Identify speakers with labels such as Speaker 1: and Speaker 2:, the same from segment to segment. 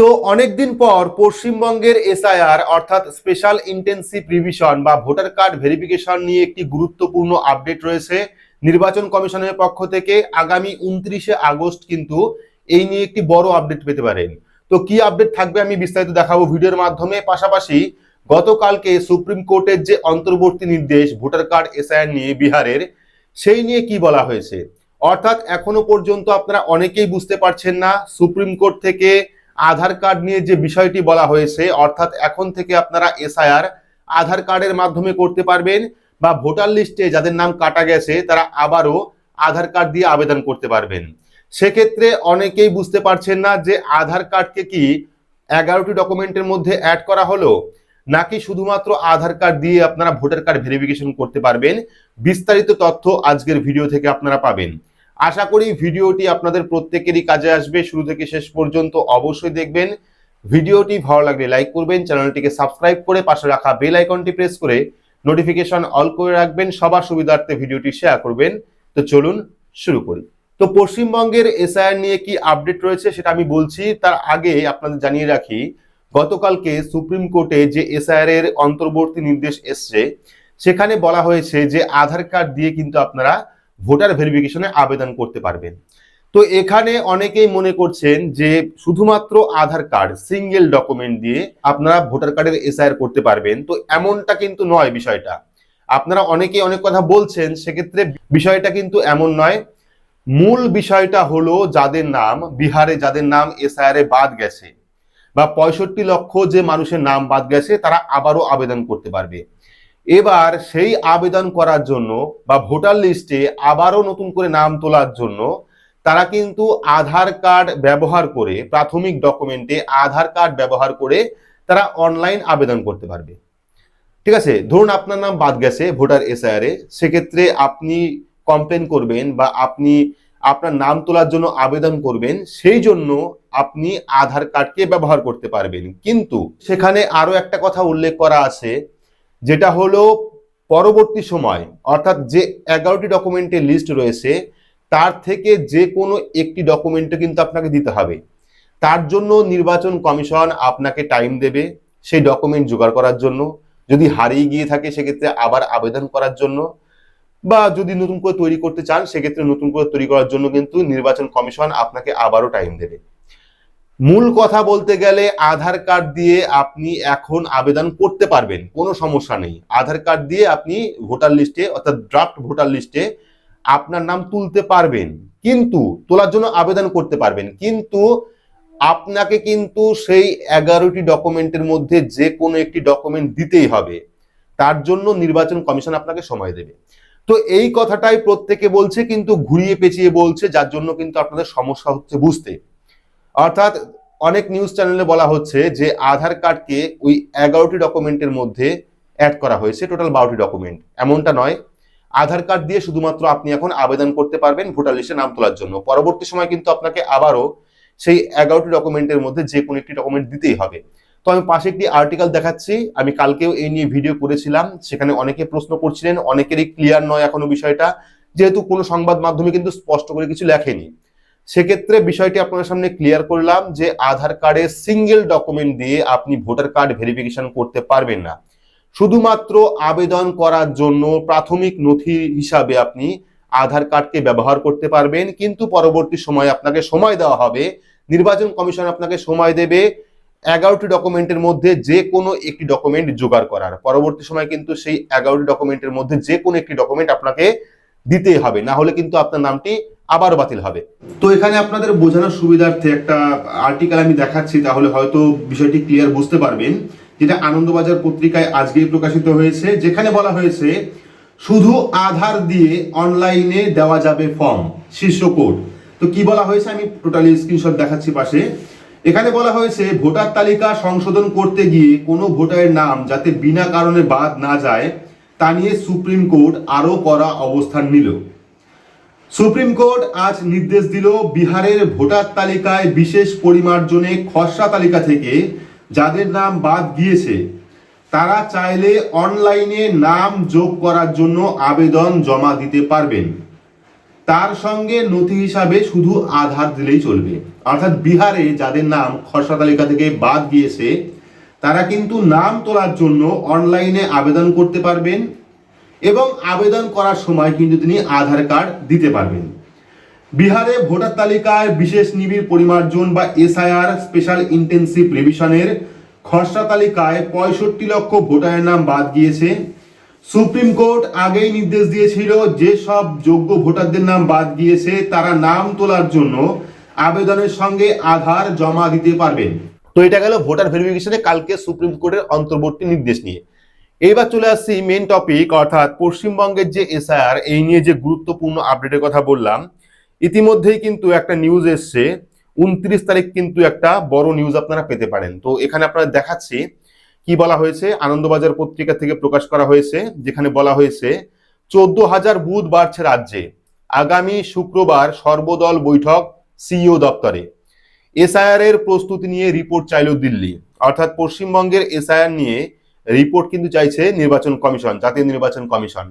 Speaker 1: তো অনেকদিন পর পশ্চিমবঙ্গের এসআইআর, অর্থাৎ স্পেশাল ইন্টেন্সিভ রিভিশন বা ভোটার কার্ড ভেরিফিকেশন নিয়ে একটি গুরুত্বপূর্ণ আপডেট রয়েছে। নির্বাচন কমিশনের পক্ষ থেকে আগামী উনত্রিশে আগস্ট কিন্তু এই নিয়ে একটি বড় আপডেট পেতে পারেন। তো কি আপডেট থাকবে আমি বিস্তারিত দেখাবো ভিডিওর মাধ্যমে। পাশাপাশি গতকালকে সুপ্রিম কোর্টের যে অন্তর্বর্তী নির্দেশ, ভোটার কার্ড এসআইআর নিয়ে বিহারের, সেই নিয়ে কি বলা হয়েছে? অর্থাৎ এখনও পর্যন্ত আপনারা অনেকেই বুঝতে পারছেন না, সুপ্রিম কোর্ট থেকে আধার কার্ড নিয়ে যে বিষয়টি বলা হয়েছে, অর্থাৎ এখন থেকে আপনারা এসআইআর আধার কার্ডের মাধ্যমে করতে পারবেন বা ভোটার লিস্টে যাদের নাম কাটা গেছে, তারা আবারও আধার কার্ড দিয়ে আবেদন করতে পারবেন। সেক্ষেত্রে অনেকেই বুঝতে পারছেন না যে আধার কার্ডকে কি এগারোটি ডকুমেন্টের মধ্যে অ্যাড করা হলো, নাকি শুধুমাত্র আধার কার্ড দিয়ে আপনারা ভোটার কার্ড ভেরিফিকেশন করতে পারবেন। বিস্তারিত তথ্য আজকের ভিডিও থেকে আপনারা পাবেন। আশা করি ভিডিওটি আপনাদের প্রত্যেকেরই কাজে আসবে। শুরু থেকে শেষ পর্যন্ত অবশ্যই দেখবেন। ভিডিওটি ভালো লাগলে লাইক করবেন, চ্যানেলটিকে সাবস্ক্রাইব করে পাশে রাখা বেল আইকনটি প্রেস করে নোটিফিকেশন অল করে রাখবেন, সবার সুবিধার্থে ভিডিওটি শেয়ার করবেন। তো চলুন শুরু করি। তো পশ্চিমবঙ্গের এসআইআর নিয়ে কি আপডেট রয়েছে সেটা আমি বলছি। তার আগে আপনাদের জানিয়ে রাখি, গতকালকে সুপ্রিম কোর্টে যে এসআইআর এর অন্তর্বর্তী নির্দেশ এসছে, সেখানে বলা হয়েছে যে আধার কার্ড দিয়ে কিন্তু আপনারা ভোটার ভেরিফিকেশনে আবেদন করতে পারবেন। তো এখানে অনেকেই মনে করছেন যে শুধুমাত্র আধার কার্ড, সিঙ্গেল ডকুমেন্ট দিয়ে আপনারা ভোটার কার্ডের এসআইআর করতে পারবেন। তো এমনটা কিন্তু নয় বিষয়টা। আপনারা অনেকেই অনেক কথা বলছেন, সেক্ষেত্রে বিষয়টা কিন্তু এমন নয়। মূল বিষয়টা হলো যাদের নাম, বিহারে যাদের নাম এসআইআর বাদ গেছে, বা পঁয়ষট্টি লক্ষ যে মানুষের নাম বাদ গেছে, তারা আবারও আবেদন করতে পারবে। এবার সেই আবেদন করার জন্য বা ভোটার লিস্টে আবারও নতুন করে নাম তোলার জন্য তারা কিন্তু আধার কার্ড ব্যবহার করে প্রাথমিক ডকুমেন্টে আধার কার্ড ব্যবহার করে তারা অনলাইন আবেদন করতে পারবে। ঠিক আছে? ধরুন আপনার নাম বাদ গেছে ভোটার এসআইআর সেক্ষেত্রে আপনি কমপ্লেন করবেন বা আপনি আপনার নাম তোলার জন্য আবেদন করবেন, সেই জন্য আপনি আধার কার্ডকে ব্যবহার করতে পারবেন। কিন্তু সেখানে আরও একটা কথা উল্লেখ করা আছে যেটা হলো পরবর্তী সময়, অর্থাৎ যে এগারোটি ডকুমেন্টের লিস্ট রয়েছে, তার থেকে যে কোনো একটি ডকুমেন্টে কিন্তু আপনাকে দিতে হবে। তার জন্য নির্বাচন কমিশন আপনাকে টাইম দেবে সেই ডকুমেন্ট জোগাড় করার জন্য। যদি হারিয়ে গিয়ে থাকে, সেক্ষেত্রে আবার আবেদন করার জন্য। বা যদি নতুন করে তৈরি করতে চান, সেক্ষেত্রে নতুন করে তৈরি করার জন্য কিন্তু নির্বাচন কমিশন আপনাকে আবারও টাইম দেবে। মূল কথা বলতে গেলে আধার কার্ড দিয়ে আপনি এখন আবেদন করতে পারবেন, কোনো সমস্যা নেই। আধার কার্ড দিয়ে আপনি ভোটার লিস্টে অর্থাৎ ড্রাফট ভোটার লিস্টে আপনার নাম তুলতে পারবেন, কিন্তু তোলার জন্য আবেদন করতে পারবেন। কিন্তু আপনাকে কিন্তু সেই এগারোটি ডকুমেন্টের মধ্যে যে কোনো একটি ডকুমেন্ট দিতেই হবে। তার জন্য নির্বাচন কমিশন আপনাকে সময় দেবে। তো এই কথাটাই প্রত্যেকে বলছে, কিন্তু ঘুরিয়ে পেঁচিয়ে বলছে, যার জন্য কিন্তু আপনাদের সমস্যা হচ্ছে বুঝতে। অর্থাৎ অনেক নিউজ চ্যানেলে বলা হচ্ছে যে আধার কার্ডকে ওই এগারোটি ডকুমেন্টের মধ্যে অ্যাড করা হয়েছে টোটাল বারোটি ডকুমেন্ট এমনটা নয়। আধার কার্ড দিয়ে শুধুমাত্র আপনি এখন আবেদন করতে পারবেন ভোটার লিস্টে নাম তোলার জন্য। পরবর্তী সময় কিন্তু আপনাকে আবারও সেই এগারোটি ডকুমেন্টের মধ্যে যে কোনো একটি ডকুমেন্ট দিতেই হবে। তো আমি পাশে একটি আর্টিকেল দেখাচ্ছি। আমি কালকেও এই নিয়ে ভিডিও করেছিলাম। সেখানে অনেকে প্রশ্ন করছিলেন, অনেকেরই ক্লিয়ার নয় এখনও বিষয়টা। যেহেতু কোনো সংবাদ মাধ্যমে কিন্তু স্পষ্ট করে কিছু লেখেনি। সেক্ষেত্রে বিষয়টি আপনার সামনে ক্লিয়ার করলাম যে আধার কার্ডের সিঙ্গেল ডকুমেন্ট দিয়ে আপনি ভোটার কার্ড ভেরিফিকেশন করতে পারবেন না। শুধুমাত্র আবেদন করার জন্য প্রাথমিক নথি হিসাবে আপনি আধার কার্ডকে ব্যবহার করতে পারবেন, কিন্তু পরবর্তী সময় আপনাকে সময় দেওয়া হবে। নির্বাচন কমিশন আপনাকে সময় দেবে এগারোটি ডকুমেন্টের মধ্যে যে কোনো একটি ডকুমেন্ট জোগাড় করার। পরবর্তী সময় কিন্তু সেই এগারোটি ডকুমেন্টের মধ্যে যে কোনো একটি ডকুমেন্ট আপনাকে দিতেই হবে, না হলে কিন্তু আপনার নামটি আবার বাতিল হবে। তো এখানে আপনাদের বোঝানোর সুবিধার্থে একটা আর্টিকেল আমি দেখাচ্ছি, তাহলে হয়তো বিষয়টি ক্লিয়ার বুঝতে পারবেন, যেটা আনন্দবাজার পত্রিকায় আজকেই প্রকাশিত হয়েছে, যেখানে বলা হয়েছে, শুধু আধার দিয়ে অনলাইনে দেওয়া যাবে ফর্ম শীর্ষ কোড। তো কি বলা হয়েছে আমি টোটালি স্ক্রিনশট দেখাচ্ছি পাশে। এখানে বলা হয়েছে, ভোটার তালিকা সংশোধন করতে গিয়ে কোনো ভোটারের নাম যাতে বিনা কারণে বাদ না যায় তা নিয়ে সুপ্রিম কোর্ট আরও করা অবস্থান নিল। সুপ্রিম কোর্ট আজ নির্দেশ দিল বিহারের ভোটার তালিকায় বিশেষ পরিমার্জনে খসড়া তালিকা থেকে যাদের নাম বাদ গিয়েছে, তারা চাইলে অনলাইনে নাম যোগ করার জন্য আবেদন জমা দিতে পারবেন। তার সঙ্গে নথি হিসাবে শুধু আধার দিলেই চলবে। অর্থাৎ বিহারে যাদের নাম খসড়া তালিকা থেকে বাদ গিয়েছে তারা কিন্তু নাম তোলার জন্য অনলাইনে আবেদন করতে পারবেন এবং আবেদন করার সময় কিন্তু তিনি আধার কার্ড দিতে পারবেন। বিহারে ভোটার তালিকায় বিশেষ নিবিড় পরিমার্জন বা এসআইআর স্পেশাল ইন্টেন্সিভ রিভিশনের খসড়া তালিকায় পঁয়ষট্টি লক্ষ ভোটারের নাম বাদ গিয়েছে। সুপ্রিম কোর্ট আগেই নির্দেশ দিয়েছিল যে সব যোগ্য ভোটারদের নাম বাদ গিয়েছে, তারা নাম তোলার জন্য আবেদনের সঙ্গে আধার জমা দিতে পারবেন। তো এটা গেল ভোটার ভেরিফিকেশনে কালকে সুপ্রিম কোর্টের অন্তর্বর্তী নির্দেশ নিয়ে। এইবার চলে আসছি মেন টপিক অর্থাৎ পশ্চিমবঙ্গের যে এসআইআর এই নিয়ে যে গুরুত্বপূর্ণ আপডেটের কথা বললাম, ইতিমধ্যেই কিন্তু একটা নিউজ এসছে। উনত্রিশ তারিখ কিন্তু একটা বড় নিউজ আপনারা পেতে পারেন। তো এখানে আপনারা দেখাচ্ছি কি বলা হয়েছে। আনন্দবাজার পত্রিকা থেকে প্রকাশ করা হয়েছে, যেখানে বলা হয়েছে, চোদ্দ হাজার বুথ বাড়ছে রাজ্যে। আগামী শুক্রবার সর্বদল বৈঠক সিইও দপ্তরে। এসআইআর এর প্রস্তুতি নিয়ে রিপোর্ট চাইল দিল্লি। অর্থাৎ পশ্চিমবঙ্গের এসআইআর নিয়ে রিপোর্ট কিন্তু চাইছে নির্বাচন কমিশন, জাতীয় নির্বাচন কমিশন।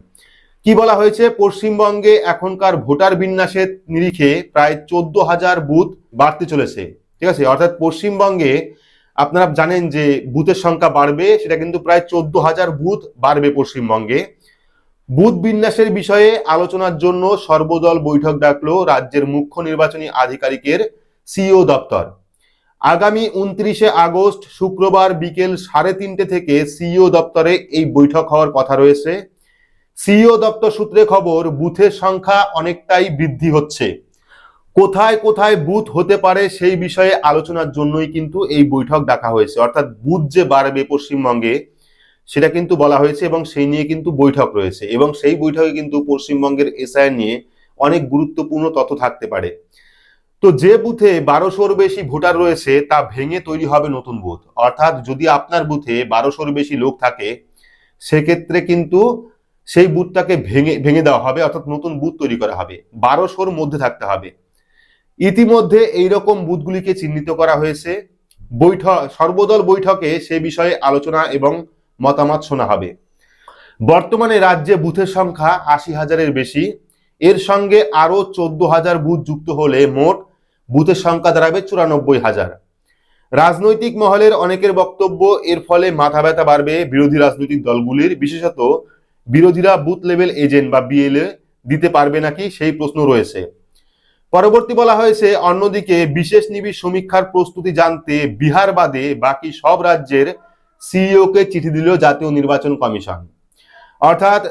Speaker 1: কি বলা হয়েছে? পশ্চিমবঙ্গে এখনকার ভোটার বিন্যাসের নিরিখে প্রায় চোদ্দ হাজার বুথ বাড়তে চলেছে। ঠিক আছে? অর্থাৎ পশ্চিমবঙ্গে আপনারা জানেন যে বুথের সংখ্যা বাড়বে, সেটা কিন্তু প্রায় চোদ্দ হাজার বুথ বাড়বে পশ্চিমবঙ্গে। বুথ বিন্যাসের বিষয়ে আলোচনার জন্য সর্বদল বৈঠক ডাকলো রাজ্যের মুখ্য নির্বাচনী আধিকারিকের সিইও দপ্তর। আগামী উনত্রিশে আগস্ট শুক্রবার বিকেল সাড়ে তিনটে থেকে সিইও দপ্তরে এই বৈঠক হওয়ার কথা রয়েছে। সিইও দপ্তর সূত্রে খবর, বুথের সংখ্যা অনেকটাই বৃদ্ধি হচ্ছে। কোথায় কোথায় বুথ হতে পারে সেই বিষয়ে আলোচনার জন্যই কিন্তু এই বৈঠক ডাকা হয়েছে। অর্থাৎ বুথ যে বাড়বে পশ্চিমবঙ্গে, সেটা কিন্তু বলা হয়েছে এবং সেই নিয়ে কিন্তু বৈঠক রয়েছে। এবং সেই বৈঠকে কিন্তু পশ্চিমবঙ্গের এসআই নিয়ে অনেক গুরুত্বপূর্ণ তথ্য থাকতে পারে। তো যে বুথে বারোশোর বেশি ভোটার রয়েছে, তা ভেঙে তৈরি হবে নতুন বুথ। অর্থাৎ যদি আপনার বুথে বারোশোর বেশি লোক থাকে, সেক্ষেত্রে কিন্তু সেই বুথটাকে ভেঙে ভেঙে দেওয়া হবে, অর্থাৎ নতুন বুথ তৈরি করা হবে। বারোশোর মধ্যে থাকতে হবে। ইতিমধ্যে এইরকম বুথগুলিকে চিহ্নিত করা হয়েছে। বৈঠক, সর্বদল বৈঠকে সে বিষয়ে আলোচনা এবং মতামত শোনা হবে। বর্তমানে রাজ্যে বুথের সংখ্যা আশি হাজারের বেশি। এর সঙ্গে আরও চোদ্দ হাজার বুথ যুক্ত হলে মোট বুথের সংখ্যা দাঁড়াবে চুরানব্বই হাজার। রাজনৈতিক মহলের অনেকের বক্তব্য, এর ফলে মাথা ব্যথা বাড়বে বিরোধী রাজনৈতিক দলগুলির। বিশেষত বিরোধীরা বুথ লেভেল এজেন্ট বা বিএলএ দিতে পারবে নাকি সেই প্রশ্ন রয়েছে। পরবর্তী বলা হয়েছে, অন্যদিকে বিশেষ নিবিড় সমীক্ষার প্রস্তুতি জানতে বিহার বাদে বাকি সব রাজ্যের সিইও কে চিঠি দিল জাতীয় নির্বাচন কমিশন। অর্থাৎ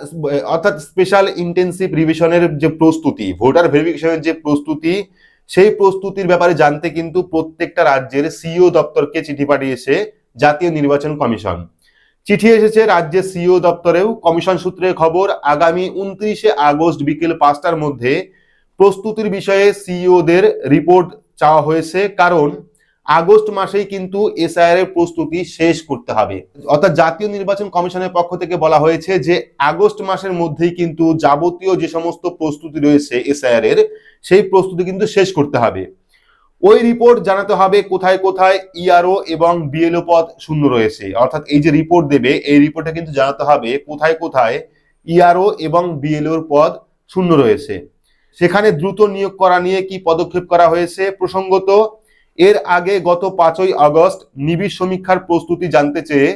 Speaker 1: অর্থাৎ স্পেশাল ইন্টেন্সিভ রিভিশনের যে প্রস্তুতি ভোটার ভেরিফিকেশনের যে প্রস্তুতি সেই প্রস্তুতির ব্যাপারে জানতে কিন্তু প্রত্যেকটা রাজ্যের সিইও দপ্তরকে চিঠি পাঠিয়েছে জাতীয় নির্বাচন কমিশন। চিঠি এসেছে রাজ্যের সিও দপ্তরেও। কমিশন সূত্রে খবর, আগামী উনত্রিশে আগস্ট বিকেল পাঁচটার মধ্যে প্রস্তুতির বিষয়ে সিইওদের রিপোর্ট চাওয়া হয়েছে। কারণ আগস্ট মাসেই কিন্তু এসআইআর এর প্রস্তুতি শেষ করতে হবে। অর্থাৎ জাতীয় নির্বাচন কমিশনের পক্ষ থেকে বলা হয়েছে যে, আগস্ট মাসের মধ্যেই কিন্তু যাবতীয় যে সমস্ত প্রস্তুতি রয়েছে এসআইআর এর, সেই প্রস্তুতি কিন্তু শেষ করতে হবে। ওই রিপোর্ট জানাতে হবে কোথায় কোথায় ইআরও এবং বিএলও পদ শূন্য রয়েছে। অর্থাৎ এই যে রিপোর্ট দেবে, এই রিপোর্টে কিন্তু জানাতে হবে কোথায় কোথায় ইআরও এবং বিএলওর পদ শূন্য রয়েছে। সেখানে দ্রুত নিয়োগ করা নিয়ে কি পদক্ষেপ করা হয়েছে? প্রসঙ্গত এর আগে গত পাঁচই আগস্ট নিবিড় সমীক্ষার প্রস্তুতি জানতে চেয়ে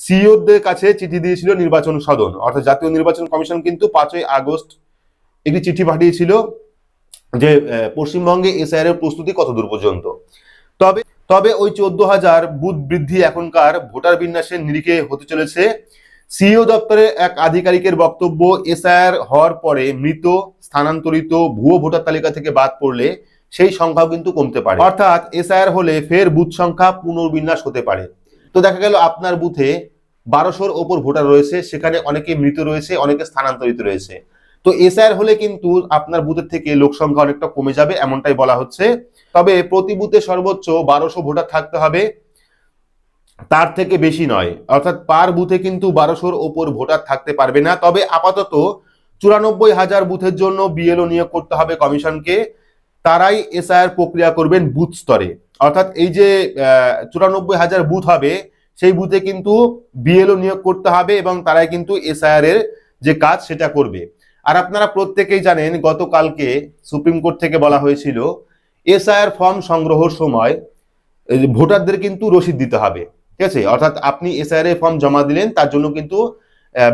Speaker 1: সিইওদের কাছে চিঠি দিয়েছিল নির্বাচন সদন। অর্থাৎ জাতীয় নির্বাচন কমিশন কিন্তু পাঁচই আগস্ট একটি চিঠি পাঠিয়েছিল যে পশ্চিমবঙ্গে এসআইআর এর প্রস্তুতি কত দূর পর্যন্ত। তবে তবে ওই চোদ্দ হাজার বুথ বৃদ্ধি এখনকার ভোটার বিন্যাসের নিরিখে হতে চলেছে। সিইও দপ্তরে এক আধিকারিকের বক্তব্য, এসআইআর হওয়ার পরে মৃত, স্থানান্তরিত, ভুয়ো ভোটার তালিকা থেকে বাদ পড়লে সেই সংখ্যাও কিন্তু কমতে পারে। অর্থাৎ এসআইআর হলে ফের বুথ সংখ্যা পুনর্বিন্যাস হতে পারে। তো দেখা গেল আপনার বুথে বারোশোর ওপর ভোটার রয়েছে, সেখানে অনেকে মৃত রয়েছে, অনেকে স্থানান্তরিত রয়েছে। তো এসআইআর হলে কিন্তু আপনার বুথের থেকে লোক সংখ্যা অনেকটা কমে যাবে এমনটাই বলা হচ্ছে। তবে প্রতি বুথে সর্বোচ্চ বারোশো ভোটার থাকতে হবে। তার থেকে বেশি নয়। অর্থাৎ পার বুথে কিন্তু বারোশোর ওপর ভোটার থাকতে পারবে না। তবে আপাতত চুরানব্বই হাজার বুথের জন্য বিএলও নিয়োগ করতে হবে কমিশনকে। তারাই এসআইআর প্রক্রিয়া করবেন বুথ স্তরে। অর্থাৎ এই যে চুরানব্বই হাজার বুথ হবে, সেই বুথে কিন্তু বিএলও নিয়োগ করতে হবে এবং তারাই কিন্তু এসআইআর এর যে কাজ সেটা করবে। আর আপনারা প্রত্যেকেই জানেন, গতকালকে সুপ্রিম কোর্ট থেকে বলা হয়েছিল, এসআইআর ফর্ম সংগ্রহের সময় ভোটারদের কিন্তু রসিদ দিতে হবে। ঠিক আছে? অর্থাৎ আপনি এসআইআর এর ফর্ম জমা দিলেন, তার জন্য কিন্তু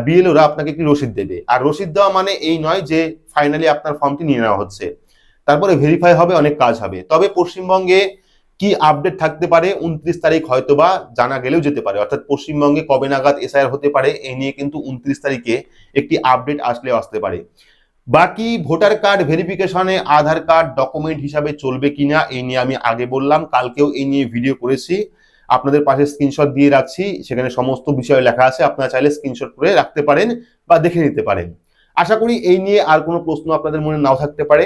Speaker 1: বিএলওরা আপনাকে একটি রসিদ দেবে। আর রসিদ দেওয়া মানে এই নয় যে, ফাইনালি আপনার ফর্মটি নিয়ে নেওয়া হচ্ছে। তারপরে ভেরিফাই হবে, অনেক কাজ হবে। তবে পশ্চিমবঙ্গে কি আপডেট থাকতে পারে, উনত্রিশ তারিখ হয়তোবা জানা গেলেও যেতে পারে। অর্থাৎ পশ্চিমবঙ্গে কবে নাগাদ এসআইআর হতে পারে এই নিয়ে কিন্তু উনত্রিশ তারিখে একটি আপডেট আসলে আসতে পারে। বাকি ভোটার কার্ড ভেরিফিকেশনে আধার কার্ড ডকুমেন্ট হিসাবে চলবে কিনা এই নিয়ে আমি আগে বললাম, কালকেও এই নিয়ে ভিডিও করেছি। আপনাদের পাশে স্ক্রিনশট দিয়ে রাখছি, সেখানে সমস্ত বিষয় লেখা আছে, আপনারা চাইলে স্ক্রিনশট করে রাখতে পারেন বা দেখে নিতে পারেন। আশা করি এই নিয়ে আর কোনো প্রশ্ন আপনাদের মনে নাও থাকতে পারে।